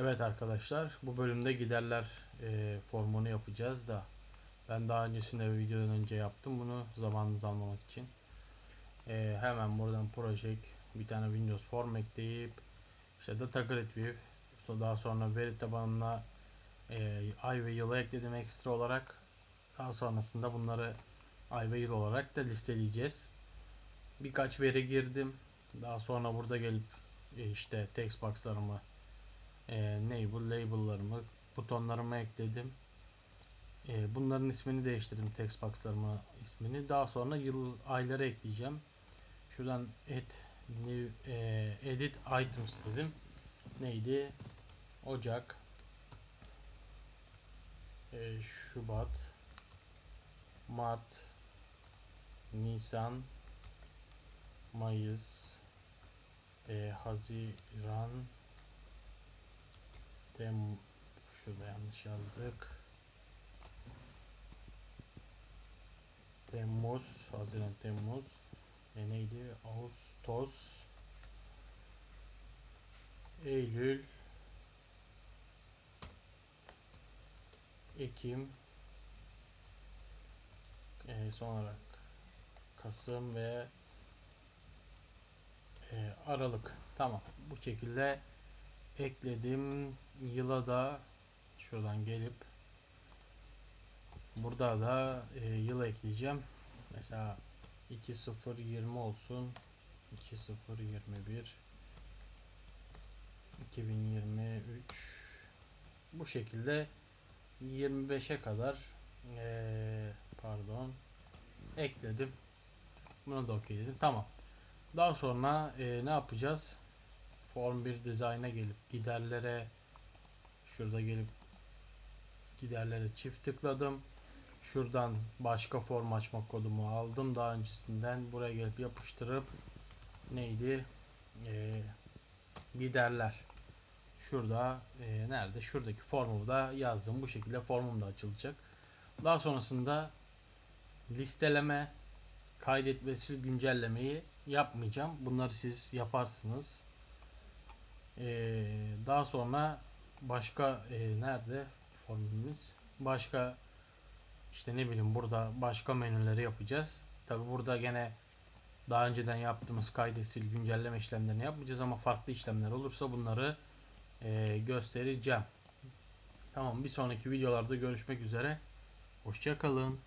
Evet arkadaşlar bu bölümde giderler e, formunu yapacağız da ben daha öncesinde videodan önce yaptım bunu zamanınızı almamak için. E, hemen buradan project bir tane Windows form ekleyip işte data grid view daha sonra veri tabanına e, ay ve yılı ekledim ekstra olarak daha sonrasında bunları ay ve yıl olarak da listeleyeceğiz. Birkaç veri girdim. Daha sonra burada gelip e, işte text box'larımı e, enable label'larımı butonlarımı ekledim. E, bunların ismini değiştirdim text box'larıma ismini. Daha sonra yıl ayları ekleyeceğim. Şuradan add new, e, edit items dedim. Neydi? Ocak e, Şubat Mart Nisan Mayıs e, Haziran Tem şurada yanlış yazdık. Temmuz, Haziran, Temmuz. E neydi? Ağustos, Eylül, Ekim, e, son olarak Kasım ve e, Aralık. Tamam. Bu şekilde ekledim. Yıla da şuradan gelip burada da e, yıl ekleyeceğim. Mesela 2020 olsun. 2021 2023 bu şekilde 25'e kadar ee, pardon ekledim. Bunu da okeyledim. Tamam. Daha sonra e, ne yapacağız? Form 1 design'a gelip giderlere şurada gelip giderlere çift tıkladım. Şuradan başka form açma kodumu aldım. Daha öncesinden buraya gelip yapıştırıp neydi? Ee, giderler. Şurada e, nerede? Şuradaki formu da yazdım. Bu şekilde formum da açılacak. Daha sonrasında listeleme, kaydet ve sil güncellemeyi yapmayacağım. Bunları siz yaparsınız. Ee, daha sonra başka e, nerede formumuz? Başka işte ne bileyim burada başka menüleri yapacağız. Tabi burada gene daha önceden yaptığımız kaydet sil güncelleme işlemlerini yapmayacağız ama farklı işlemler olursa bunları e, göstereceğim. Tamam bir sonraki videolarda görüşmek üzere. Hoşçakalın.